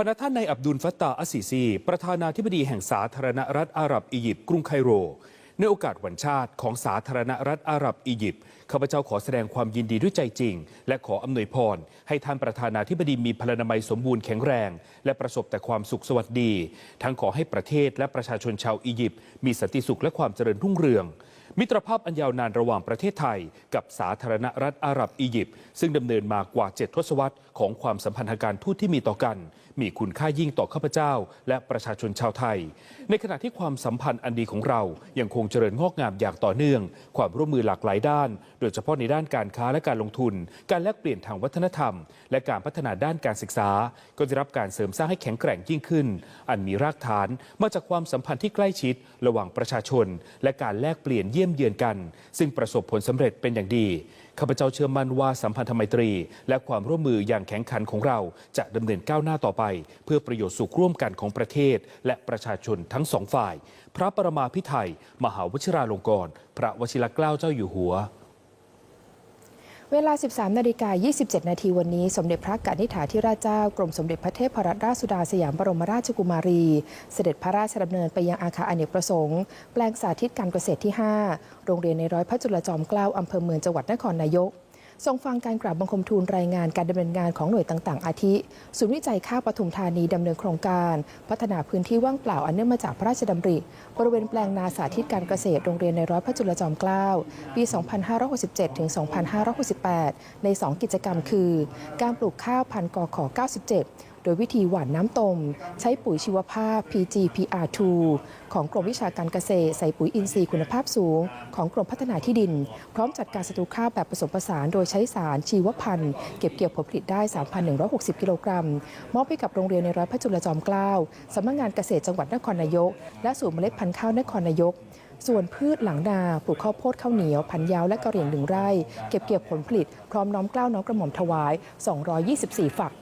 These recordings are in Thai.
พนักท่านในอับดุลฟัตตาอัสซีซี ประธานาธิบดีแห่งสาธารณรัฐอาหรับอียิปต์กรุงไคโร ในโอกาสวันชาติของสาธารณรัฐอาหรับอียิปต์ข้าพเจ้าขอแสดงความยินดีด้วยใจจริง และขออำนวยพร ให้ท่านประธานาธิบดีมีพลานามัยสมบูรณ์แข็งแรง และประสบแต่ความสุขสวัสดี ทั้งขอให้ประเทศและประชาชนชาวอียิปต์มีสันติสุขและความเจริญรุ่งเรืองมิตรภาพอันยาวนานระหว่างประเทศไทย กับสาธารณรัฐอาหรับอียิปต์ซึ่งดำเนินมากว่า 7 ทศวรรษของความสัมพันธ์ทางการทูตที่มีต่อกัน มีคุณค่ายิ่งต่อข้าพเจ้า และประชาชนชาวไทย ในขณะที่ความสัมพันธ์อันดีของเรายังคงเจริญงอกงามอย่างต่อเนื่อง ความร่วมมือหลากหลายด้าน โดยเฉพาะในด้านการค้าและการลงทุน การแลกเปลี่ยนทางวัฒนธรรม และการพัฒนาด้านการศึกษา ก็จะรับการเสริมสร้างให้แข็งแกร่งยิ่งขึ้น อันมีรากฐานมาจากความสัมพันธ์ที่ใกล้ชิด ระหว่างประชาชน และการแลกเปลี่ยนเยี่ยมเยือนกัน ซึ่งประสบผลสำเร็จเป็นอย่างดีข้าพเจ้าเชื่อมั่นว่าสัมพันธไมตรี และความร่วมมืออย่างแข็งขันของเราจะดำเนินก้าวหน้าต่อไปเพื่อประโยชน์สุขร่วมกันของประเทศ และประชาชนทั้งสองฝ่าย พระประมาพิไทย มหาวชิราลงกรณ์พระวชิรเกล้าเจ้าอยู่หัวเวลา 13 นาฬิกา 27 นาทีวันนี้ สมเด็จพระกนิษฐาธิราชเจ้า กรมสมเด็จพระเทพรัตนราชสุดาสยามบรมราชกุมารี เสด็จพระราชดำเนินไปยังอาคารอเนกประสงค์ แปลงสาธิตการเกษตรที่ 5 โรงเรียนในร้อยพระจุลจอมเกล้าอำเภอเมืองจังหวัดนครนายก ทรงฟังการกราบบังคมทูลรายงานการดำเนินงานของหน่วยต่างๆ อาทิ ศูนย์วิจัยข้าวปทุมธานีดำเนินโครงการ พัฒนาพื้นที่ว่างเปล่าอันเนื่องมาจากพระราชดำริ บริเวณแปลงนาสาธิตการเกษตรโรงเรียนในร้อยพระจุลจอมเกล้าปี 2567 ถึง 2568 ใน 2 กิจกรรมคือ การปลูกข้าวพันกอขอ97 โดยวิธีหว่านน้ำตม ใช้ปุ๋ยชีวภาพ PGPR2 ของกรมวิชาการเกษตร ใส่ปุ๋ยอินทรีย์คุณภาพสูง ของกรมพัฒนาที่ดิน พร้อมจัดการศัตรูข้าวแบบผสมผสานโดยใช้สารชีวพันธุ์เก็บเกี่ยวผลผลิตได้ 3,160 กิโลกรัม มอบให้กับโรงเรียนในร้อยพระจุลจอมเกล้าสำนักงานเกษตรจังหวัดนครนายก และศูนย์เมล็ดพันธุ์ข้าวนครนายกส่วนพืชหลังนาปลูกข้าวโพดข้าวเหนียว พันยาวและกระเหรี่ยงหนึ่งไร่ เก็บเกี่ยวผลผลิต พร้อมน้อมเกล้าน้อมกระหม่อมถวาย 224 ฝัก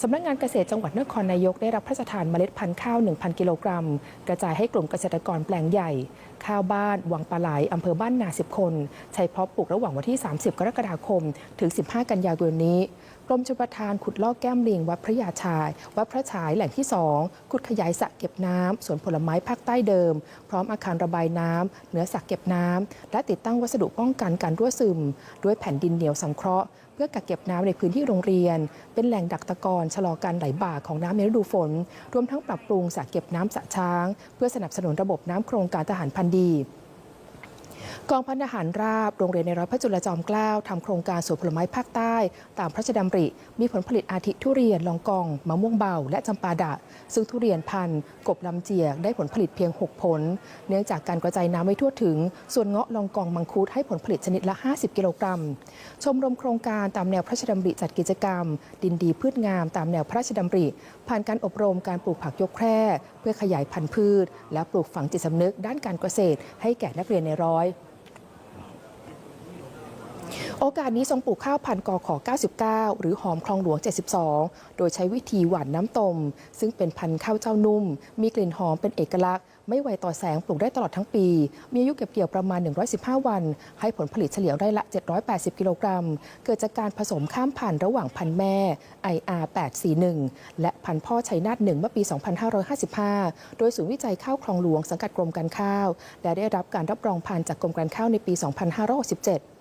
สำนักงานเกษตรจังหวัดนครนายกได้รับพระราชทานเมล็ดพันธุ์ข้าว 1,000 กิโลกรัม กระจายให้กลุ่มเกษตรกรแปลงใหญ่ ข้าวบ้าน วังปลาไหลอำเภอบ้านนา 10 คน ใช้เพาะปลูกระหว่างวันที่ 30 กรกฎาคม ถึง 15 กันยายนนี้ รมชลประทานขุดลอกแก้มลิงวัดพระยาชาย วัดพระฉายแหล่งที่ 2 ขุดขยายสระเก็บน้ำสวนผลไม้ภาคใต้เดิม พร้อมอาคารระบายน้ำเหนือสระเก็บน้ำและติดตั้งวัสดุป้องกันการรั่วซึม ด้วยแผ่นดินเหนียวสังเคราะห์เพื่อกักเก็บน้ำในพื้นที่โรงเรียน เป็นแหล่งดักตะกอนชะลอการไหลบ่าของน้ำในฤดูฝน รวมทั้งปรับปรุงสระเก็บน้ำสระช้าง เพื่อสนับสนุนระบบน้ำโครงการทหารพันธี กองพันทหารราบ โรงเรียนในร้อยพระจุลจอมเกล้าทำโครงการสวนผลไม้ภาคใต้ ตามพระราชดำริ มีผลผลิตอาทิทุเรียน ลองกอง มะม่วงเบา และจำปาดะ ซึ่งทุเรียนพันธุ์ กบลำเจียกได้ผลผลิตเพียง 6 ผล เนื่องจากการกระจายน้ำไม่ทั่วถึง ส่วนเงาะลองกองมังคุดให้ผลผลิตชนิดละ 50 กิโลกรัม ชมรมโครงการตามแนวพระราชดำริจัดกิจกรรม ดินดีพืชงามตามแนวพระราชดำริ ผ่านการอบรมการปลูกผักยกแคร่เพื่อขยายพันธุ์พืช และปลูกฝังจิตสำนึกด้านการเกษตร ให้แก่นักเรียนในร้อย โอกาสนี้ทรงปลูกข้าวพันธุ์กอขอ 99 หรือหอมคลองหลวง 72 โดยใช้วิธีหว่านน้ำตม ซึ่งเป็นพันธุ์ข้าวเจ้านุ่ม มีกลิ่นหอมเป็นเอกลักษณ์ ไม่ไวต่อแสงปลูกได้ตลอดทั้งปี มีอายุเก็บเกี่ยวประมาณ 115 วัน ให้ผลผลิตเฉลี่ยไร่ละ 780 กิโลกรัม เกิดจากการผสมข้ามพันธุ์ระหว่างพันธุ์แม่ IR 841 และพันธุ์พ่อชัยนาท1เมื่อปี 2555 โดยศูนย์วิจัยข้าวคลองหลวงสังกัดกรมการข้าว และได้รับการรับรองพันธุ์จากกรมการข้าวในปี 2567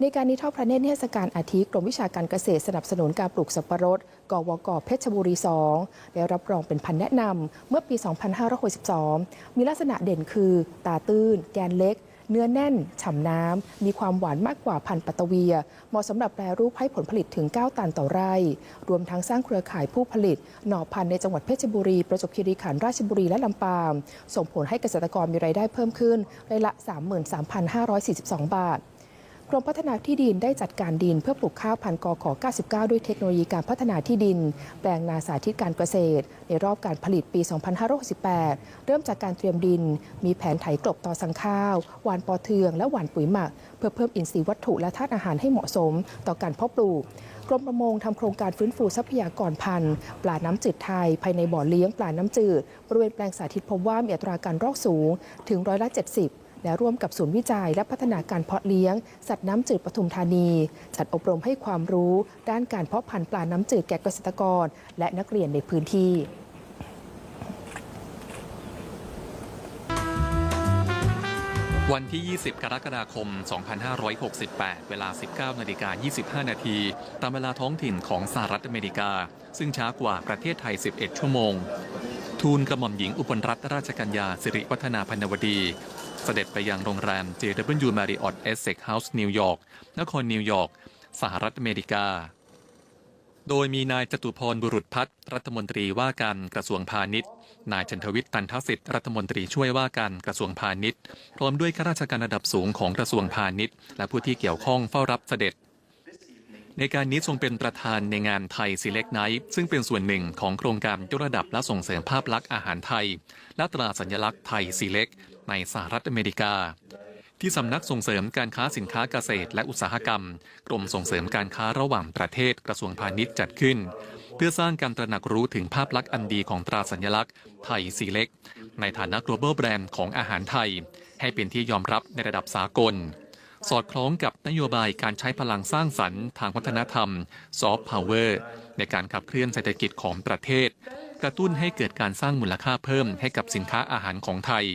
ในการนี้ทอดพระเนตรนิทศการอาทิกรมวิชาการเกษตรสนับสนุนการปลูกสับปะรด กวกเพชรบุรี 2 ได้รับรองเป็นพันธุ์แนะนำเมื่อปี 2562 มีลักษณะเด่นคือ ตาตื้น แกนเล็ก เนื้อแน่น ฉ่ำน้ำ มีความหวานมากกว่าพันธุ์ปัตเวีย เหมาะสำหรับแปรรูปให้ผลผลิตถึง 9 ตันต่อไร่ รวมทั้งสร้างเครือข่ายผู้ผลิต หน่อพันธุ์ในจังหวัดเพชรบุรี ประจวบคีรีขันธ์ราชบุรีและลำปาง ส่งผลให้เกษตรกรมีรายได้เพิ่มขึ้นรายละ 33,542 บาท กรมพัฒนาที่ดินได้จัดการดินเพื่อปลูกข้าวพันกอขอ 99 ด้วยเทคโนโลยีการพัฒนาที่ดิน แปลงนาสาธิตการเกษตร ในรอบการผลิตปี 2568 เริ่มจากการเตรียมดิน มีแผนไถกลบต่อสังข้าว หวานปอเทือง และหวานปุ๋ยหมัก เพื่อเพิ่มอินทรีย์วัตถุและธาตุอาหารให้เหมาะสม ต่อการเพาะปลูกกรมประมงทำโครงการฟื้นฟูทรัพยากรพันธุ์ปลาน้ำจืดไทย ภายในบ่อเลี้ยงปลาน้ำจืดบริเวณแปลงสาธิตพบว่ามีอัตราการรอกสูงถึงร้อยละ 70 และร่วมกับศูนย์วิจัยและพัฒนาการเพาะเลี้ยง สัตว์น้ำจืดปทุมธานี จัดอบรมให้ความรู้ ด้านการเพาะพันธุ์ปลาน้ำจืดแก่เกษตรกร และนักเรียนในพื้นที่วันที่ 20 กรกฎาคม 2568 เวลา 19 นาฬิกา 25 นาที ตามเวลาท้องถิ่นของสหรัฐอเมริกา ซึ่งช้ากว่าประเทศไทย 11 ชั่วโมง ทูลกระหม่อมหญิงอุบลรัตนราชกัญญาสิริวัฒนาพันนวดี เสด็จไปยังโรงแรม JW Marriott Essex House นิวยอร์ก นครนิวยอร์ก สหรัฐอเมริกา โดยมีนายจตุพรบุรุษพัฒน์รัฐมนตรีว่าการกระทรวงพาณิชย์ นายจันทวิทย์ตันทสิทธิ์รัฐมนตรีช่วยว่าการกระทรวงพาณิชย์ พร้อมด้วยข้าราชการระดับสูงของกระทรวงพาณิชย์ และผู้ที่เกี่ยวข้องเฝ้ารับเสด็จในการนี้ทรงเป็นประธานในงานไทยซีเล็กไนท์ซึ่งเป็นส่วนหนึ่งของโครงการยกระดับและส่งเสริมภาพลักษณ์อาหารไทย และตราสัญลักษณ์ไทยซีเล็ก ในสหรัฐอเมริกา ที่สำนักส่งเสริมการค้าสินค้าเกษตรและอุตสาหกรรม กรมส่งเสริมการค้าระหว่างประเทศกระทรวงพาณิชย์จัดขึ้น เพื่อสร้างการตระหนักรู้ถึงภาพลักษณ์อันดีของตราสัญลักษณ์ไทยซีเล็ก ในฐานะ global brand ของอาหารไทย ให้เป็นที่ยอมรับในระดับสากลสอดคล้องกับนโยบายการใช้พลังสร้างสรรค์ทางวัฒนธรรมซอฟต์พาวเวอร์ในการขับเคลื่อนเศรษฐกิจของประเทศ กระตุ้นให้เกิดการสร้างมูลค่าเพิ่มให้กับสินค้าอาหารของไทย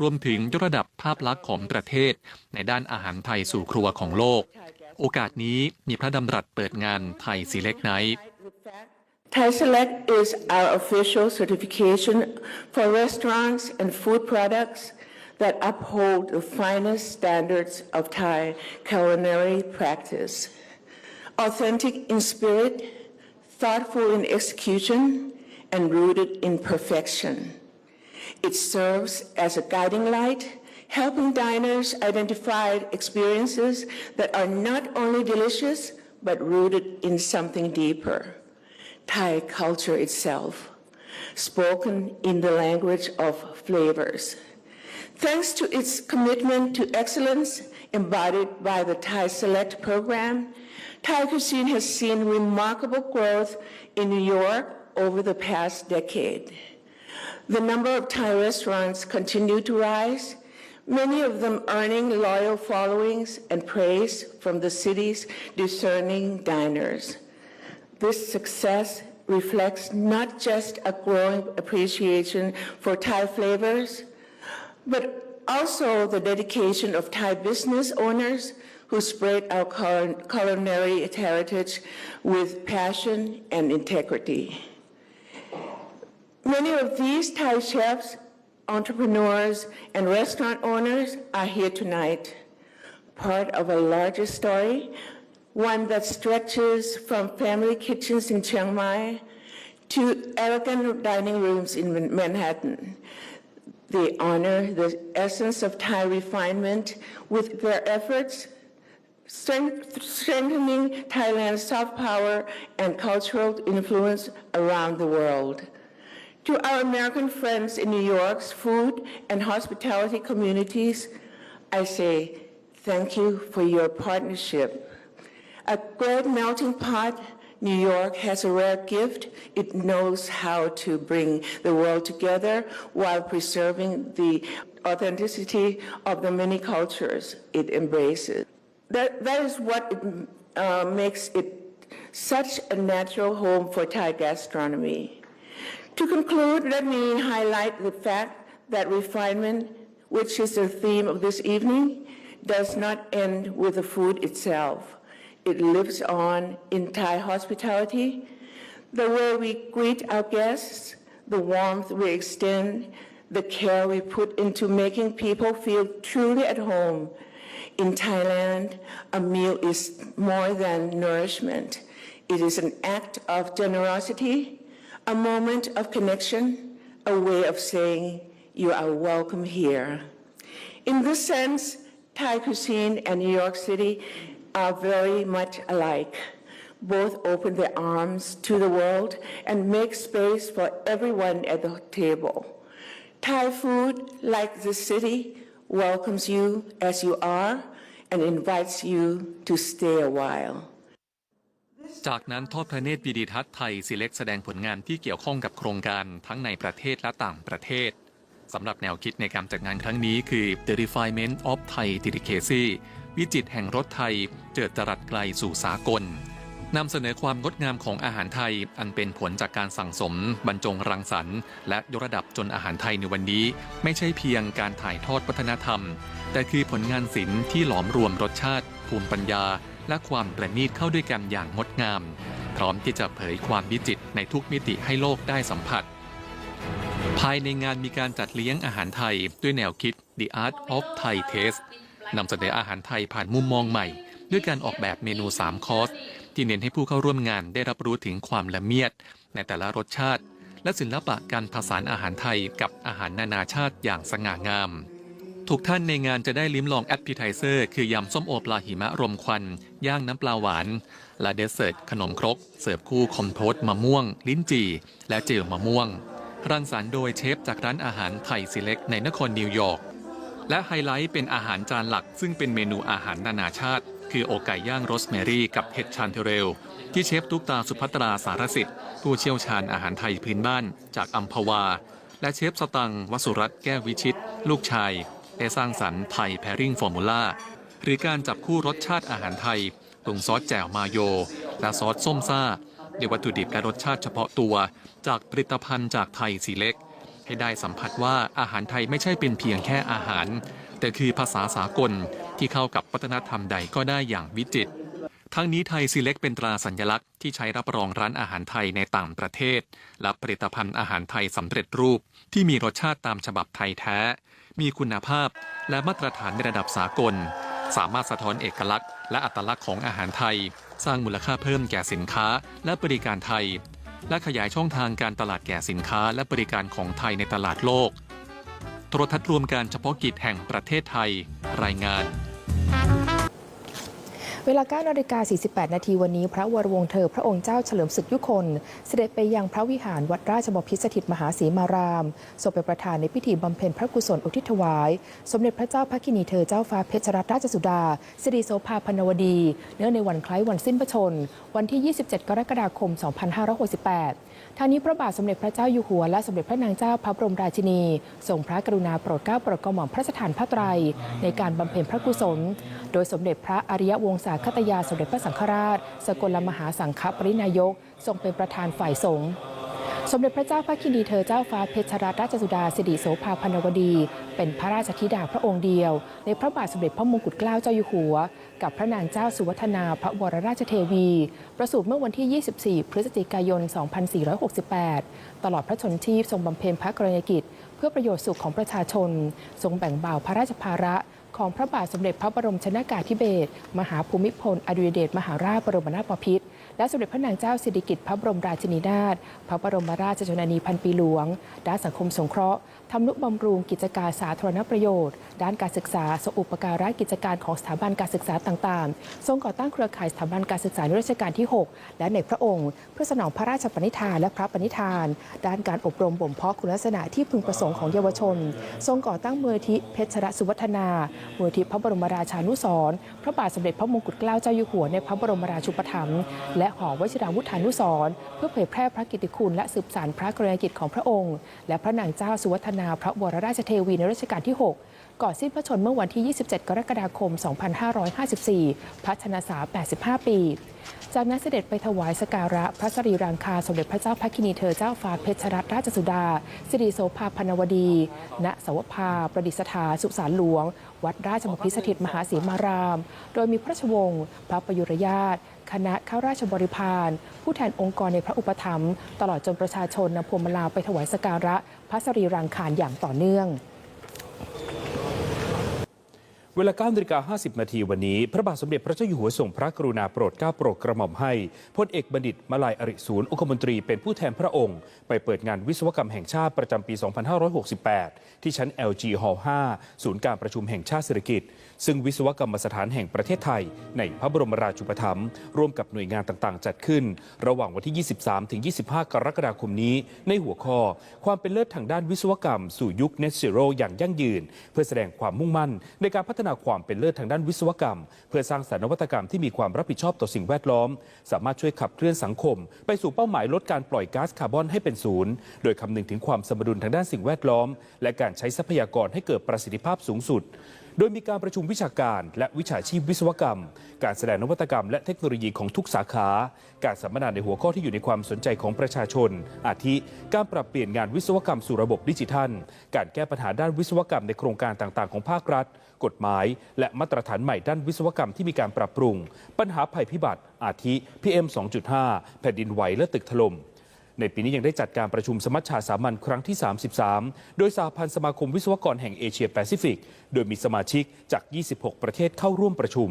รวมถึงยกระดับภาพลักษณ์ของประเทศ ในด้านอาหารไทยสู่ครัวของโลก โอกาสนี้มีพระดำรัสเปิดงานไทยซีเล็กไนท์ Thai Select is our official certification for restaurants and food products that uphold the finest standards of Thai culinary practice. Authentic in spirit, thoughtful in execution, and rooted in perfection. It serves as a guiding light, helping diners identify experiences that are not only delicious, but rooted in something deeper. Thai culture itself, spoken in the language of flavors. Thanks to its commitment to excellence embodied by the Thai Select program, Thai cuisine has seen remarkable growth in New York over the past decade. The number of Thai restaurants continue to rise, many of them earning loyal followings and praise from the city's discerning diners. This success reflects not just a growing appreciation for Thai flavors, but also the dedication of Thai business owners who spread our culinary heritage with passion and integrity. Many of these Thai chefs, entrepreneurs, and restaurant owners are here tonight, part of a larger story, one that stretches from family kitchens in Chiang Mai to elegant dining rooms in Manhattan. They honor the essence of Thai refinement with their efforts strengthening Thailand's soft power and cultural influence around the world. To our American friends in New York's food and hospitality communities, I say thank you for your partnership. A great melting pot, New York has a rare gift. It knows how to bring the world together while preserving the authenticity of the many cultures it embraces. That, that is what uh, makes it such a natural home for Thai gastronomy. To conclude, let me highlight the fact that refinement, which is the theme of this evening, does not end with the food itself. It lives on in Thai hospitality, the way we greet our guests, the warmth we extend, the care we put into making people feel truly at home. In Thailand, a meal is more than nourishment. It is an act of generosity, a moment of connection, a way of saying, you are welcome here. In this sense, Thai cuisine and New York City are very much alike. Both open their arms to the world and make space for everyone at the table. Thai food, like the city, welcomes you as you are and invites you to stay a while. จากนั้นทอดพระเนตรวิดีทัศน์ไทยซีเล็กแสดงผลงานที่เกี่ยวข้องกับโครงการทั้งในประเทศและต่างประเทศสำหรับแนวคิดในการจัดงานครั้งนี้คือ The Refinement of Thai Delicacy วิจิตแห่งรสไทย เจิดจรัสไกลสู่สากลนำเสนอความงดงามของอาหารไทย อันเป็นผลจากการสั่งสม บรรจงรังสรรค์ และยกระดับจนอาหารไทยในวันนี้ ไม่ใช่เพียงการถ่ายทอดวัฒนธรรม แต่คือผลงานศิลป์ที่หลอมรวมรสชาติ ภูมิปัญญา และความประณีตเข้าด้วยกันอย่างงดงาม พร้อมที่จะเผยความวิจิตรในทุกมิติให้โลกได้สัมผัส ภายในงานมีการจัดเลี้ยงอาหารไทยด้วยแนวคิด The Art of Thai Taste นำเสนออาหารไทยผ่านมุมมองใหม่ ด้วยการออกแบบเมนู 3 คอร์ส ที่เน้นให้ผู้เข้าร่วมงานได้รับรู้ถึงความละเมียด ในแต่ละรสชาติ และศิลปะการผสานอาหารไทยกับอาหารนานาชาติอย่างสง่างาม ทุกท่านในงานจะได้ลิ้มลองแอปเปิไทเซอร์คือยำส้มโอปลาหิมะรมควัน ย่างน้ำปลาหวาน และเดสเซอร์ตขนมครก เสิร์ฟคู่คอมโพสมะม่วง ลิ้นจี่ และเจลมะม่วง รังสรรค์โดยเชฟจากร้านอาหารไทยซิเล็กในนครนิวยอร์กและไฮไลท์เป็นอาหารจานหลัก ซึ่งเป็นเมนูอาหารนานาชาติ คืออกไก่ย่างโรสแมรี่กับเห็ดชานเทเรล ที่เชฟตุ๊กตาสุภัตราสารสิทธิ์ผู้เชี่ยวชาญอาหารไทยพื้นบ้าน จากอัมพวา และเชฟสตังวสุรัตแก้ววิชิต ลูกชาย ได้สร้างสรรค์ไทยแพริงฟอร์มูล่าหรือการจับคู่รสชาติอาหารไทยปรุงซอสแจ่วมาโย และซอสส้มซ่าด้วยวัตถุดิบและรสชาติเฉพาะตัว จากผลิตภัณฑ์จากไทยสีเล็ก ให้ได้สัมผัสว่าอาหารไทยไม่ใช่เป็นเพียงแค่อาหาร แต่คือภาษาสากลที่เข้ากับวัฒนธรรมใดก็ได้อย่างวิจิตรทั้งนี้ไทยซีเล็กเป็นตราสัญลักษณ์ที่ใช้รับรองร้านอาหารไทยในต่างประเทศ และผลิตภัณฑ์อาหารไทยสำเร็จรูปที่มีรสชาติตามฉบับไทยแท้ มีคุณภาพและมาตรฐานในระดับสากล สามารถสะท้อนเอกลักษณ์ และอัตลักษณ์ของอาหารไทย สร้างมูลค่าเพิ่มแก่สินค้าและบริการไทย และขยายช่องทางการตลาดแก่สินค้าและบริการของไทยในตลาดโลก โทรทัศน์รวมการเฉพาะกิจแห่งประเทศไทย รายงาน เวลา9นาฬิกา48 นาทีวันนี้ พระวรวงเธอ พระองค์เจ้าเฉลิมศึกยุคน เสด็จไปยังพระวิหารวัดราชบพิษสถิตมหาศรีมารามทรงเป็นประธานในพิธีบำเพ็ญพระกุศลอุทิศถวาย สมเด็จพระเจ้าพระกินีเธอเจ้าฟ้าเพชรรัตนราชสุดาสิริโสภาพนวดี เนื่องในวันคล้ายวันสิ้นพระชน วันที่ 27 กรกฎาคม 2568 ทางนี้พระบาทสมเด็จพระเจ้าอยู่หัวและสมเด็จพระนางเจ้าพระบรมราชินีทรงพระกรุณาโปรดเกล้าโปรดกระหม่อมพระสถานพระไตรในการบำเพ็ญพระกุศล โดยสมเด็จพระอริยวงศาคตยาสมเด็จพระสังฆราช สกลมหาสังฆปรินายก ทรงเป็นประธานฝ่ายสงฆ์ สมเด็จพระเจ้าพระคินีเธอเจ้าฟ้าเพชรรัตนราชสุดาสิริโสภาพนวดี เป็นพระราชธิดาพระองค์เดียว ในพระบาทสมเด็จพระมงกุฎเกล้าเจ้าอยู่หัว กับพระนางเจ้าสุวัฒนาพระวรราชเทวี ประสูติเมื่อวันที่ 24 พฤศจิกายน 2468 ตลอดพระชนชีพทรงบำเพ็ญพระกรณียกิจ เพื่อประโยชน์สุขของประชาชน ทรงแบ่งเบาพระราชภาระของพระบาทสมเด็จพระบรมชนากาธิเบศรมหาภูมิพลอดุลยเดชมหาราชบรมนาถบพิตร และสมเด็จพระนางเจ้าสิริกิติ์พระบรมราชินีนาถพระบรมราชชนนีพันปีหลวง ด้านสังคมสงเคราะห์ ทำนุบำรุงกิจการสาธารณประโยชน์ ด้านการศึกษาสอุปการะกิจการของสถาบันการศึกษาต่างๆ ทรงก่อตั้งเครือข่ายสถาบันการศึกษาในรัชกาลที่ 6 และในพระองค์ เพื่อสนองพระราชปณิธานและพระปณิธาน ด้านการอบรมบ่มเพาะคุณลักษณะที่พึงประสงค์ของเยาวชน ทรงก่อตั้งมูลที่เพชรสุวัฒนามูลที่พระบรมราชานุสรพระบาทสมเด็จพระมงกุฎเกล้าเจ้าอยู่หัวในพระบรมราชูปถัมภ์และหอวชิราวุธานุสรเพื่อเผยแพร่พระกิตติคุณและสืบสานพระกรณียกิจของพระองค์ และพระนางเจ้าสุวัฒนาพระวรราชเทวีในรัชกาลที่ 6 ก่อนสิ้นพระชนเมื่อวันที่ 27 กรกฎาคม 2554 พระชนษา 85 ปี จากนั้นเสด็จไปถวายสการะพระสรีรางคารสมเด็จพระเจ้าพระคินีเธอเจ้าฟ้าเพชรรัตนราชสุดา สิริโสภาพนวดี ณ สวภา ประดิษฐานสุสานหลวง วัดราชบพิสถิตมหาศรีมาราม โดยมีพระชวงศ์พระประยุรญาต คณะข้าราชบริพาร ผู้แทนองค์กรในพระอุปถัมภ์ตลอดจนประชาชนนำพวงมาลาไปถวายสการะ พระสรีรางคารอย่างต่อเนื่อง เวลา9นาฬิกา50 นาทีวันนี้ พระบาทสมเด็จพระเจ้าอยู่หัวทรงพระกรุณาโปรดเกล้าโปรดกระหม่อมให้พลเอกบัณฑิตมาลายอริศูนย์องคมนตรีเป็นผู้แทนพระองค์ ไปเปิดงานวิศวกรรมแห่งชาติประจำปี 2568 ที่ชั้น LG Hall 5 ศูนย์การประชุมแห่งชาติเศรษฐกิจ ซึ่งวิศวกรรมสถานแห่งประเทศไทย ในพระบรมราชูปถัมภ์ร่วมกับหน่วยงานต่างๆ จัดขึ้น ระหว่างวันที่ 23 ถึง 25 กรกฎาคมนี้ ในหัวข้อ ความเป็นเลิศทางด้านวิศวกรรม สู่ยุค Net Zero อย่างยั่งยืน เพื่อแสดงความมุ่งมั่น ในการพัฒนาความเป็นเลิศทางด้านวิศวกรรม เพื่อสร้างสรรค์นวัตกรรมที่มีความรับผิดชอบต่อสิ่งแวดล้อม สามารถช่วยขับเคลื่อนสังคม ไปสู่เป้าหมายลดการปล่อยก๊าซคาร์บอนให้เป็นศูนย์โดยคำนึงถึงความสมดุลทางด้านสิ่งแวดล้อม และการใช้ทรัพยากรให้เกิดประสิทธิภาพสูงสุดโดยมีการประชุมวิชาการ และวิชาชีพวิศวกรรม การแสดงนวัตกรรมและเทคโนโลยีของทุกสาขา การสัมมนาในหัวข้อที่อยู่ในความสนใจของประชาชน อาทิ การปรับเปลี่ยนงานวิศวกรรมสู่ระบบดิจิทัล การแก้ปัญหาด้านวิศวกรรมในโครงการต่างๆ ของภาครัฐ กฎหมาย และมาตรฐานใหม่ด้านวิศวกรรมที่มีการปรับปรุง ปัญหาภัยพิบัติ อาทิ PM 2.5 แผ่นดินไหวและตึกถล่ม ในปีนี้ยังได้จัดการประชุมสมัชชาสามัญครั้งที่ 33 โดยสหพันธ์สมาคมวิศวกรแห่งเอเชียแปซิฟิก โดยมีสมาชิกจาก 26 ประเทศเข้าร่วมประชุม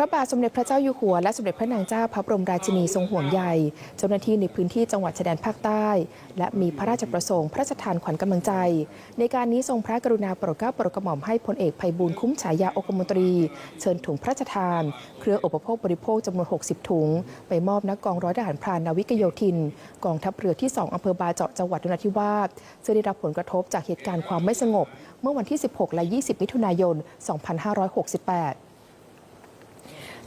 ระบาทสมเด็จพระเจ้าอยู่หัวและสมเด็จพระนางเจ้าพระบรมราชินีทรงห่วงใยเจ้าหน้าที่ในพื้นที่จังหวัดชายแดนภาคใต้ และมีพระราชประสงค์พระราชทานขวัญกำลังใจ ในการนี้ทรงพระกรุณาโปรดเกล้าโปรดกระหม่อมให้พลเอกภัยบูลคุ้มฉายาองคมนตรี เชิญถุงพระราชทาน เครื่องอุปโภคบริโภคจำนวน 60 ถุง ไปมอบนักกองร้อยทหารพรานนาวิกโยธิน กองทัพเรือที่ 2อำเภอบาเจาะจังหวัดนราธิวาสซึ่งได้รับผลกระทบจากเหตุการณ์ความไม่สงบ เมื่อวันที่ 16 และ 20 มิถุนายน 2568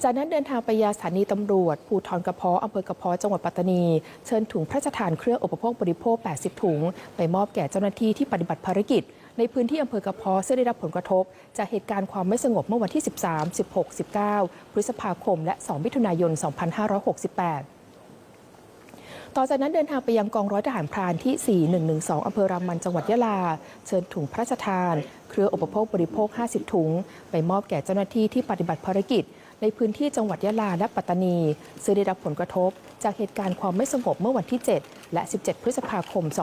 จากนั้นเดินทางไปยังสถานีตำรวจ ภูทรกระเพาะอำเภอกระเพาะจังหวัดปัตตานี เชิญถุงพระราชทานเครื่องอุปโภคบริโภค 80 ถุง ไปมอบแก่เจ้าหน้าที่ที่ปฏิบัติภารกิจ ในพื้นที่อำเภอกระเพาะซึ่งได้รับผลกระทบ จากเหตุการณ์ความไม่สงบเมื่อวันที่ 13 16 19 พฤษภาคม และ 2 มิถุนายน 2568ต่อจากนั้นเดินทางไปยังกองร้อยทหารพรานที่ 4112 อำเภอรามันจังหวัดยะลา เชิญถุงพระราชทาน เครืออุปโภคบริโภค 50 ถุง ไปมอบแก่เจ้าหน้าที่ที่ปฏิบัติภารกิจ ในพื้นที่จังหวัดยะลาและปัตตานีซึ่งได้รับผลกระทบ จากเหตุการณ์ความไม่สงบเมื่อวันที่ 7 และ 17 พฤษภาคม 2568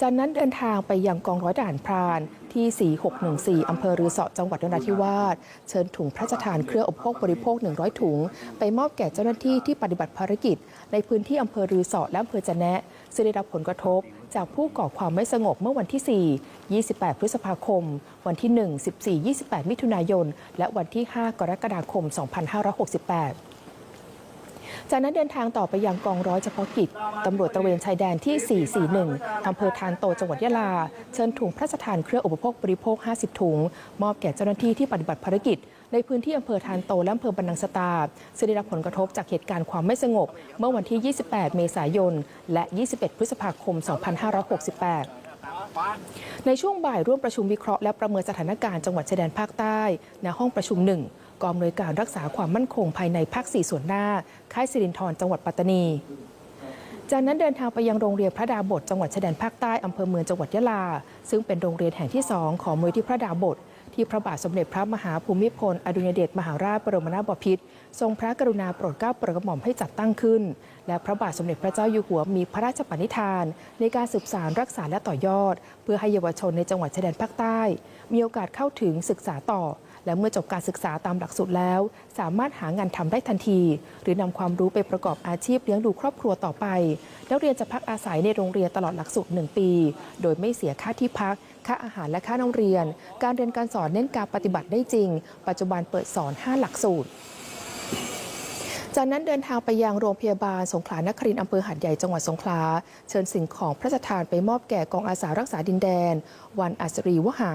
จากนั้นเดินทางไปยังกองร้อยทหารพรานที่ 4614 อำเภอรือเสาะจังหวัดนราธิวาส เชิญถุงพระราชทานเครื่องอุปโภคบริโภค 100 ถุง ไปมอบแก่เจ้าหน้าที่ที่ปฏิบัติภารกิจ ในพื้นที่อำเภอรือเสาะและอำเภอจะแนะซึ่งได้รับผลกระทบ จากผู้ก่อความไม่สงบเมื่อวันที่ 4 28 พฤษภาคม วันที่ 1 14 28 มิถุนายน และวันที่ 5 กรกฎาคม 2568จากนั้นเดินทางต่อไปยังกองร้อยเฉพาะกิจ ตำรวจตระเวนชายแดนที่ 441 อำเภอทานโตจังหวัดยะลา เชิญถุงพระราชทานเครื่องอุปโภคบริโภค 50 ถุง มอบแก่เจ้าหน้าที่ที่ปฏิบัติภารกิจ ในพื้นที่อำเภอทานโตและอำเภอบันนังสตาซึ่งได้รับผลกระทบจากเหตุการณ์ความไม่สงบ เมื่อวันที่ 28 เมษายน และ 21 พฤษภาคม 2568 ในช่วงบ่ายร่วมประชุมวิเคราะห์และประเมินสถานการณ์จังหวัดชายแดนภาคใต้ณห้องประชุมหนึ่งกองอำนวยการรักษาความมั่นคงภายในภาค 4 ส่วนหน้า ค่ายสิรินธรจังหวัดปัตตานี จากนั้นเดินทางไปยังโรงเรียนพระดาบทจังหวัดชายแดนภาคใต้อำเภอเมืองจังหวัดยะลา ซึ่งเป็นโรงเรียนแห่งที่ 2 ของมูลที่พระดาบท ที่พระบาทสมเด็จพระมหาภูมิพล อดุลยเดชมหาราชบรมนาถบพิตรทรงพระกรุณาโปรดเกล้าโปรดกระหม่อมให้จัดตั้งขึ้น และพระบาทสมเด็จพระเจ้าอยู่หัวมีพระราชปณิธาน ในการสืบสานรักษาและต่อยอด เพื่อให้เยาวชนในจังหวัดชายแดนภาคใต้ มีโอกาสเข้าถึงศึกษาต่อ และเมื่อจบการศึกษาตามหลักสูตรแล้ว สามารถหางานทำได้ทันที หรือนำความรู้ไปประกอบอาชีพเลี้ยงดูครอบครัวต่อไป นักเรียนจะพักอาศัยในโรงเรียนตลอดหลักสูตร1ปี โดยไม่เสียค่าที่พัก ค่าอาหารและค่าโรงเรียน การเรียนการสอนเน้นการปฏิบัติได้จริง ปัจจุบันเปิดสอน 5 หลักสูตร จากนั้นเดินทางไปยังโรงพยาบาลสงขลานครินทร์อำเภอหัดใหญ่จังหวัดสงขลา เชิญสิ่งของพระราชทานไปมอบแก่กองอาสารักษาดินแดน วันอัศรีวหา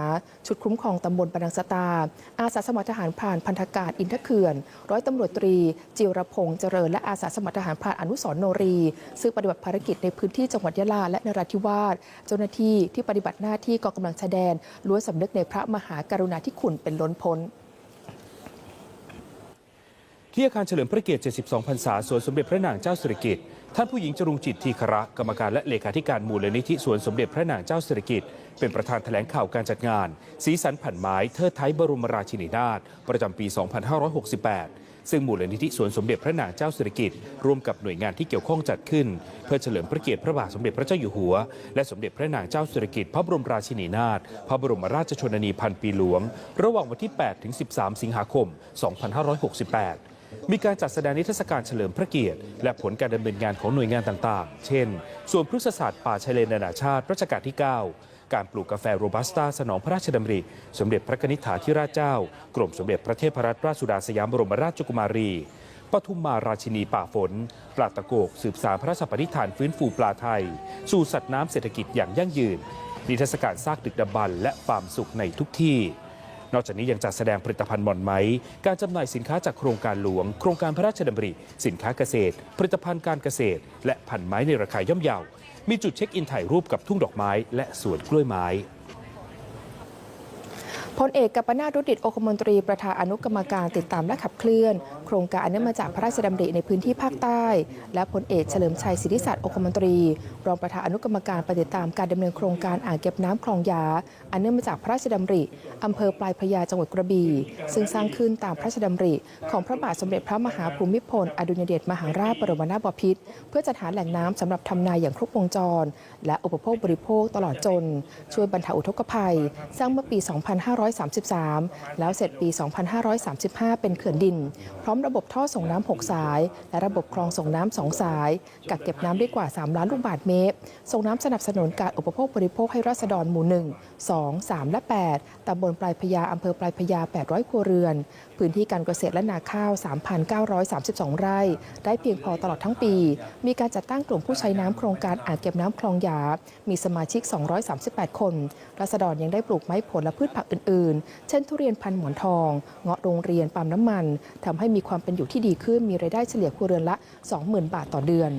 ชุดคุ้มครองตำบลบรรนังสตา อาสาสมัครทหารพรานพันธการอินทเขื่อน ร้อยตำรวจตรี จิรพงษ์เจริญ และอาสาสมัครทหารพรานอนุสรโนรี ซึ่งปฏิบัติภารกิจในพื้นที่จังหวัดยะลาและนราธิวาส เจ้าหน้าที่ที่ปฏิบัติหน้าที่กองกำลังชายแดนล้วนสำนึกในพระมหากรุณาธิคุณเป็นล้นพ้น ที่อาคารเฉลิมพระเกียรติ 72 พรรษา สวนสมเด็จพระนางเจ้าสิริกิติ์ ท่านผู้หญิงจรุงจิตทีคระ กรรมการและเลขาธิการมูลนิธิสวนสมเด็จพระนางเจ้าสิริกิติ์ เป็นประธานแถลงข่าวการจัดงาน สีสันผันไม้เทิดไทยบรมราชินีนาถ ประจำปี 2568 ซึ่งมูลนิธิสวนสมเด็จพระนางเจ้าสิริกิติ์ ร่วมกับหน่วยงานที่เกี่ยวข้องจัดขึ้น เพื่อเฉลิมพระเกียรติพระบาทสมเด็จพระเจ้าอยู่หัว และสมเด็จพระนางเจ้าสิริกิติ์ พระบรมราชินีนาถ พระบรมราชชนนีพันปีหลวง ระหว่างวันที่ 8 ถึง 13 สิงหาคม 2568 มีการจัดแสดงนิทรรศการเฉลิมพระเกียรติ และผลการดำเนินงานของหน่วยงานต่างๆ เช่น ส่วนพฤกษศาสตร์ป่าชายเลนนานาชาติรัชกาลที่ 9 การปลูกกาแฟโรบัสต้าสนองพระราชดำริ สมเด็จพระนิธิถาธิราชเจ้า กรมสมเด็จพระเทพรัตนราชสุดาสยามบรมราชกุมารีปทุมมาราชินีป่าฝน ปลาตะโกก สืบสารพระราชปณิธานฟื้นฟูปลาไทย สู่สัตว์น้ำเศรษฐกิจอย่างยั่งยืน นิทรรศการซากดึกดำบรรและฟาร์มสุขในทุกที่ นอกจากนี้ยังจัดแสดงผลิตภัณฑ์หม่อนไหม การจำหน่ายสินค้าจากโครงการหลวง โครงการพระราชดำริ สินค้าเกษตร ผลิตภัณฑ์การเกษตร และพันไม้ในราคาย่อมเยามีจุดเช็คอินถ่ายรูปกับทุ่งดอกไม้ และสวนกล้วยไม้พลเอกกัปนาทรุดิตโอคมนตรีประธานอนุกรรมการติดตามและขับเคลื่อน ครงการอันเนื่องมาจากพระราชดำริในพื้นที่ภาคใต้ และพลเอกเฉลิมชัยศิริศักดิ์โอคมนตรี รองประธานอนุกรรมการปฏิตามการดำเนินโครงการอ่างเก็บน้ำคลองยา อันเนื่องมาจากพระราชดำริอำเภอปลายพระยาจังหวัดกระบี่ซึ่งสร้างขึ้นตามพระราชดำริ ของพระบาทสมเด็จพระมหาภูมิพล อดุลยเดชมหาราชบรมนาถบพิตรเพื่อจัดหาแหล่งน้ำสำหรับทำนาอย่างครบวงจร และอุปโภคบริโภคตลอดจน ช่วยบรรเทาอุทกภัย สร้างเมื่อปี 2533 แล้วเสร็จปี 2535 เป็นเขื่อนดิน พร้อมระบบท่อส่งน้ำ 6 สาย และระบบคลองส่งน้ำ 2 สาย กักเก็บน้ำได้กว่า 3 ล้านลูกบาศก์เมตร ส่งน้ำสนับสนุนการอุปโภคบริโภคให้ราษฎรหมู่ 1 2 3 และ 8ำบลปลายพญาอำเภอปลายพญา 800 ครัวเรือน พื้นที่การเกษตรและนาข้าว 3,932 ไร่ ได้เพียงพอตลอดทั้งปี มีการจัดตั้งกลุ่มผู้ใช้น้ำโครงการอ่างเก็บน้ำคลองหยา มีสมาชิก 238 คน รัษฎรยังได้ปลูกไม้ผลและพืชผักอื่น ๆ เช่น ทุเรียนพันหมอนทอง เงาะโรงเรียนปาล์มน้ำมัน ทำให้มีความเป็นอยู่ที่ดีขึ้น มีรายได้เฉลี่ยครัวเรือนละ 20,000 บาทต่อเดือน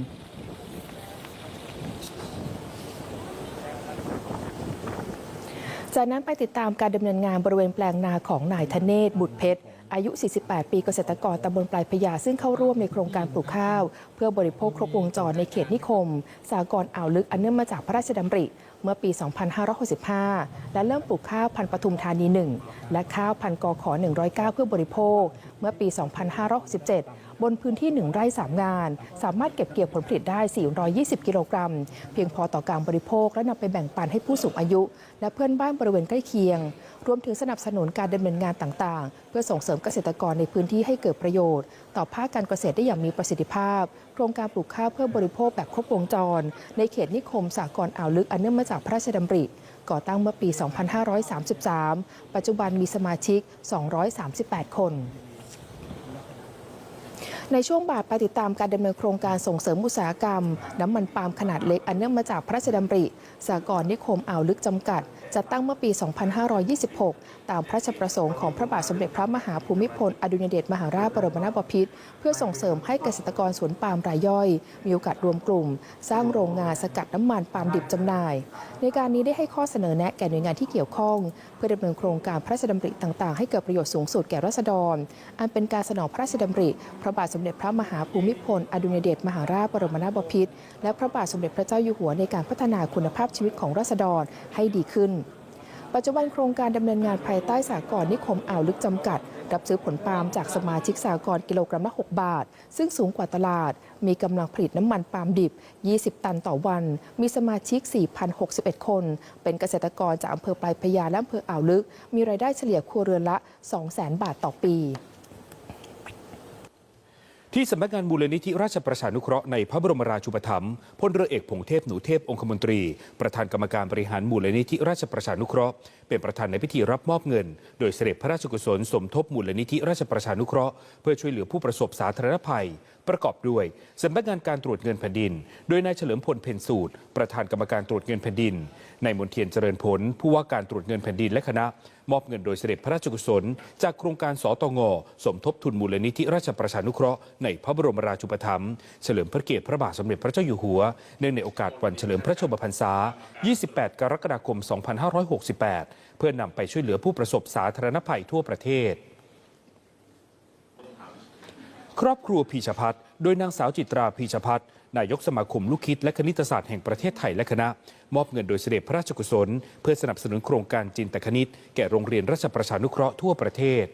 จากนั้นไปติดตามการดำเนินงานบริเวณแปลงนาของนายธเนศบุตรเพชร อายุ 48 ปีเกษตรกรตำบลปลายพญาซึ่งเข้าร่วมในโครงการปลูกข้าว เพื่อบริโภคครบวงจรในเขตนิคม สากรอ่าวลึกอันเนื่องมาจากพระราชดำริ เมื่อปี 2565 และเริ่มปลูกข้าวพันธุ์ปทุมธานี 1 และข้าวพันธุ์กอขอ109 เพื่อบริโภค เมื่อปี 2567 บนพื้นที่ 1 ไร่ 3 งาน สามารถเก็บเกี่ยวผลผลิตได้ 420 กิโลกรัม เพียงพอต่อการบริโภค และนำไปแบ่งปันให้ผู้สูงอายุ และเพื่อนบ้านบริเวณใกล้เคียง รวมถึงสนับสนุนการดำเนินงานต่างๆ เพื่อส่งเสริมเกษตรกรในพื้นที่ให้เกิดประโยชน์ ต่อภาคการเกษตรได้อย่างมีประสิทธิภาพ โครงการปลูกข้าวเพื่อบริโภคแบบครบวงจร ในเขตนิคมสากรณ์อ่าวลึกอันเนื่องมาจากพระราชดำริก่อตั้งเมื่อปี 2533 ปัจจุบันมีสมาชิก 238 คน ในช่วงบ่ายไปติดตามการดำเนินโครงการส่งเสริมอุตสาหกรรม น้ำมันปาล์มขนาดเล็กอันเนื่องมาจากพระราชดำริสากรณ์นิคมอ่าวลึกจำกัด จัดตั้งเมื่อปี 2526 ตามพระราชประสงค์ของพระบาทสมเด็จพระมหาภูมิพล อดุลยเดชมหาราชบรมนาถบพิตรเพื่อส่งเสริมให้เกษตรกรสวนปาล์มรายย่อย มีโอกาสรวมกลุ่ม สร้างโรงงานสกัดน้ำมันปาล์มดิบจำหน่าย ในการนี้ได้ให้ข้อเสนอแนะแก่หน่วยงานที่เกี่ยวข้อง เพื่อดำเนินโครงการพระราชดำริต่างๆ ให้เกิดประโยชน์สูงสุดแก่ราษฎร อันเป็นการสนองพระราชดำริ พระบาทสมเด็จพระมหาภูมิพล อดุลยเดชมหาราชบรมนาถบพิตรและพระบาทสมเด็จพระเจ้าอยู่หัวในการพัฒนาคุณภาพชีวิตของราษฎรให้ดีขึ้น ปัจจุบันโครงการดำเนินงานภายใต้สากลนิคมอ่าวลึกจำกัด รับซื้อผลปาล์มจากสมาชิกสากลกิโลกรัมละ6บาท ซึ่งสูงกว่าตลาด มีกำลังผลิตน้ำมันปาล์มดิบ 20 ตันต่อวัน มีสมาชิก 4,061 คน เป็นเกษตรกรจากอำเภอปลายพญาและอำเภออ่าวลึก มีรายได้เฉลี่ยครัวเรือนละ 200,000 บาทต่อปี ที่สำนักงานมูลนิธิราชประชานุเคราะห์ในพระบรมราชูปถัมภ์พลเรือเอกพงเทพหนูเทพองคมนตรี ประธานกรรมการบริหารมูลนิธิราชประชานุเคราะห์เป็นประธานในพิธีรับมอบเงิน โดยเสด็จพระราชกุศลสมทบมูลนิธิราชประชานุเคราะห์เพื่อช่วยเหลือผู้ประสบสาธารณภัย ประกอบด้วยสำนักงานการตรวจเงินแผ่นดิน โดยนายเฉลิมพลเพ็ญสูตร ประธานกรรมการตรวจเงินแผ่นดินนายมนเทียนเจริญผลผู้ว่าการตรวจเงินแผ่นดินและคณะ มอบเงินโดยเสด็จพระราชกุศล จากโครงการสตงสมทบทุนมูลนิธิราชประชานุเคราะห์ในพระบรมราชูปถัมภ์เฉลิมพระเกียรติพระบาทสมเด็จพระเจ้าอยู่หัว เนื่องในโอกาสวันเฉลิมพระชนมพรรษา 28 กรกฎาคม 2568 เพื่อนำไปช่วยเหลือผู้ประสบสาธารณภัยทั่วประเทศครอบครัวพีชพัฒน์โดยนางสาวจิตราพีชพัฒน์ นายกสมาคมลูกคิดและคณิตศาสตร์แห่งประเทศไทยและคณะ มอบเงินโดยเสด็จพระราชกุศล เพื่อสนับสนุนโครงการจินตคณิต แก่โรงเรียนราชประชานุเคราะห์ทั่วประเทศ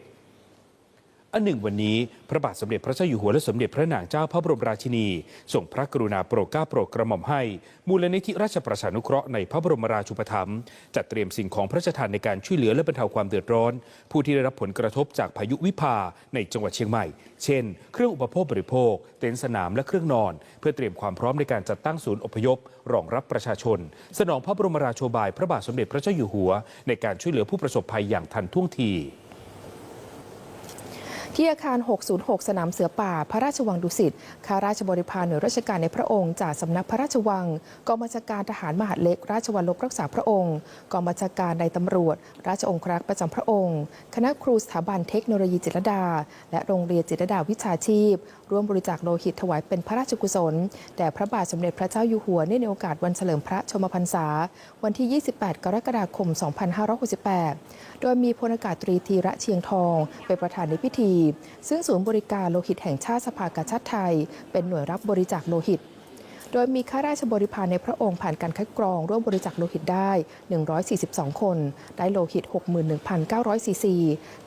อันหนึ่งวันนี้พระบาทสมเด็จพระเจ้าอยู่หัวและสมเด็จพระนางเจ้าพระบรมราชินีส่งพระกรุณาโปรดเกล้าโปรดกระหม่อมให้ มูลนิธิราชประชานุเคราะห์ในพระบรมราชูปถัมภ์จัดเตรียมสิ่งของพระราชทานในการช่วยเหลือและบรรเทาความเดือดร้อน ผู้ที่ได้รับผลกระทบจากพายุวิภาในจังหวัดเชียงใหม่ เช่น เครื่องอุปโภคบริโภค เต็นท์สนามและเครื่องนอน เพื่อเตรียมความพร้อมในการจัดตั้งศูนย์อพยพ รองรับประชาชน สนองพระบรมราโชบาย พระบาทสมเด็จพระเจ้าอยู่หัว ในการช่วยเหลือผู้ประสบภัยอย่างทันท่วงที ที่อาคาร 606 สนามเสือป่า พระราชวังดุสิตข้าราชบริพารหน่วยราชการในพระองค์จากสำนักพระราชวังกองบัญชาการทหารมหาดเล็ก ราชวัลลบรักษาพระองค์กองบัญชาการในตำรวจ ราชองครักษ์ประจำพระองค์ คณะครูสถาบันเทคโนโลยีจิตรดา และโรงเรียนจิตรดาวิชาชีพ ร่วมบริจาคโลหิตถวายเป็นพระราชกุศล แด่พระบาทสมเด็จพระเจ้าอยู่หัวในโอกาสวันเฉลิมพระชมพรรษา วันที่ 28 กรกฎาคม 2568 โดยมีพลอากาศตรีธีระเชียงทอง เป็นประธานในพิธี ซึ่งศูนย์บริการโลหิตแห่งชาติสภากาชาติไทย เป็นหน่วยรับบริจาคโลหิต โดยมีข้าราชบริพารในพระองค์ผ่านการคัดกรองร่วมบริจาคโลหิตได้ 142 คน ได้โลหิต 61,900ซีซี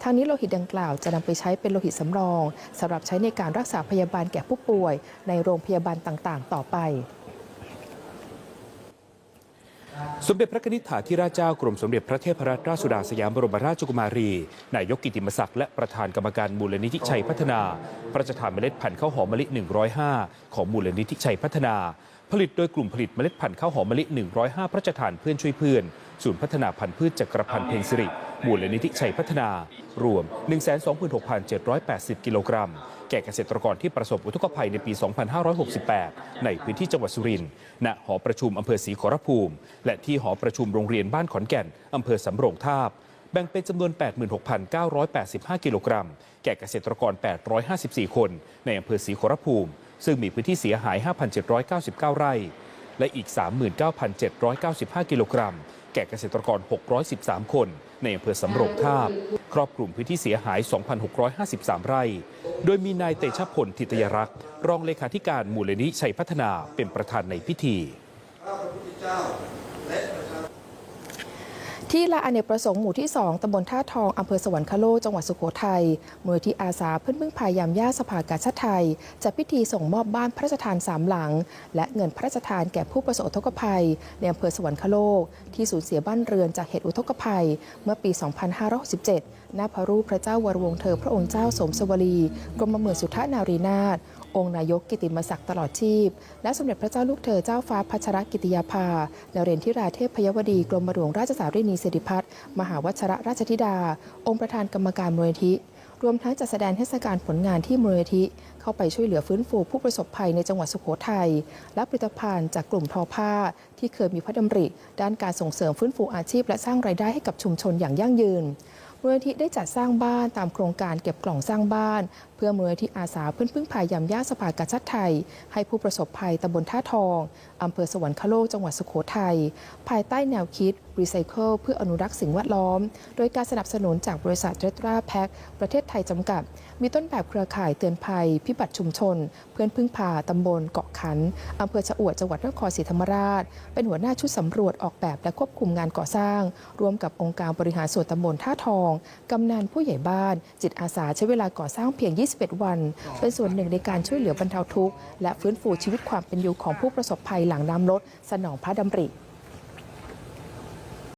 ทางนี้โลหิตดังกล่าวจะนำไปใช้เป็นโลหิตสำรองสำหรับใช้ในการรักษาพยาบาลแก่ผู้ป่วย ในโรงพยาบาลต่างๆ ต่อไป สมเด็จพระนิธิถาธิราชเจ้ากรมสมเด็จพระเทพรัตนราชสุดาสยามบรมราชกุมารี นายกกิติมศักดิ์และประธานกรรมการมูลนิธิชัยพัฒนา พระราชทานเมล็ดพันธุ์ข้าวหอมมะลิ 105 ของมูลนิธิชัยพัฒนา ผลิตโดยกลุ่มผลิตเมล็ดพันธุ์ข้าวหอมมะลิ 105 พระราชทานเพื่อนช่วยเพื่อน ศูนย์พัฒนาพันธุ์พืชจักรพันธ์เพลงสิริ มูลนิธิชัยพัฒนา รวม 126,780 กิโลกรัม แก่เกษตรกรที่ประสบอุทกภัยในปี 2568 ในพื้นที่จังหวัดสุรินทร์ณหอประชุมอำเภอศรีขอรภูมิ และที่หอประชุมโรงเรียนบ้านขอนแก่นอำเภอสำโรงทาบ แบ่งเป็นจำนวน 86,985 กิโลกรัม แก่เกษตรกร 854 คน ในอำเภอศรีขอรภูมิ ซึ่งมีพื้นที่เสียหาย 5,799 ไร่ และอีก 39,795 กิโลกรัม แก่เกษตรกร 613 คน ในอำเภอสำโรงทาบ ครอบคลุมพื้นที่เสียหาย 2,653 ไร่ โดยมีนายเตชะพลทิตยรักษ์ รองเลขาธิการมูลนิธิชัยพัฒนาเป็นประธานในพิธี ที่ลานอเนกประสงค์หมู่ที่ 2ตำบลท่าทอง อำเภอสวรรคโลกจังหวัดสุโขทัยมูลที่อาสาเพื่อนพึ่งพายามย่าสภากาชาติไทยจัดพิธีส่งมอบบ้านพระราชทานสามหลัง และเงินพระราชทานแก่ผู้ประสบอุทกภัย ในอำเภอสวรรคโลก ที่สูญเสียบ้านเรือนจากเหตุอุทกภัย เมื่อปี 2567 ณ พระรูปพระเจ้าวรวงเธอพระองค์เจ้าสมสวรี กรมหมื่นสุทธานารีนาถ องค์นายกกิติมศักดิ์ตลอดชีพ และสมเด็จพระเจ้าลูกเธอเจ้าฟ้าพัชรกิติยาภานเรนทิราเทพพยวดีกรมหลวงราชสารีนีสิริพัฒน์มหาวัชระราชธิดา องค์ประธานกรรมการมูลนิธิรวมทั้งจัดแสดงเทศกาลผลงานที่มูลนิธิ เข้าไปช่วยเหลือฟื้นฟูผู้ประสบภัยในจังหวัดสุโขทัยและผลิตภัณฑ์จากกลุ่มทอผ้า ที่เคยมีพระดำริ ด้านการส่งเสริมฟื้นฟูอาชีพ และสร้างรายได้ให้กับชุมชนอย่างยั่งยืน มูลนิธิได้จัดสร้างบ้านตามโครงการเก็บกล่องสร้างบ้าน เพื่อมูลนิธิอาสาเพื่อนพึ่งพายามย่าสภากาชาติไทย ให้ผู้ประสบภัยตำบลท่าทองอำเภอสวรรคโลกจังหวัดสุโขทัยภายใต้แนวคิดรีไซเคิลเพื่ออนุรักษ์สิ่งแวดล้อม โดยการสนับสนุนจากบริษัทเรตราแพ็คประเทศไทยจำกัด มีต้นแบบเครือข่ายเตือนภัย พิบัติชุมชน เพื่อนพึ่งพาตำบลเกาะขันอำเภอชะอวดจังหวัดนครศรีธรรมราช เป็นหัวหน้าชุดสำรวจออกแบบและควบคุมงานก่อสร้าง ร่วมกับองค์การบริหารส่วนตำบลท่าทองกำนันผู้ใหญ่บ้าน จิตอาสาใช้เวลาก่อสร้างเพียง 21 วัน เป็นส่วนหนึ่งในการช่วยเหลือบรรเทาทุกข์และฟื้นฟูชีวิตความเป็นอยู่ของผู้ประสบภัยหลังน้ำลดสนองพระดำริ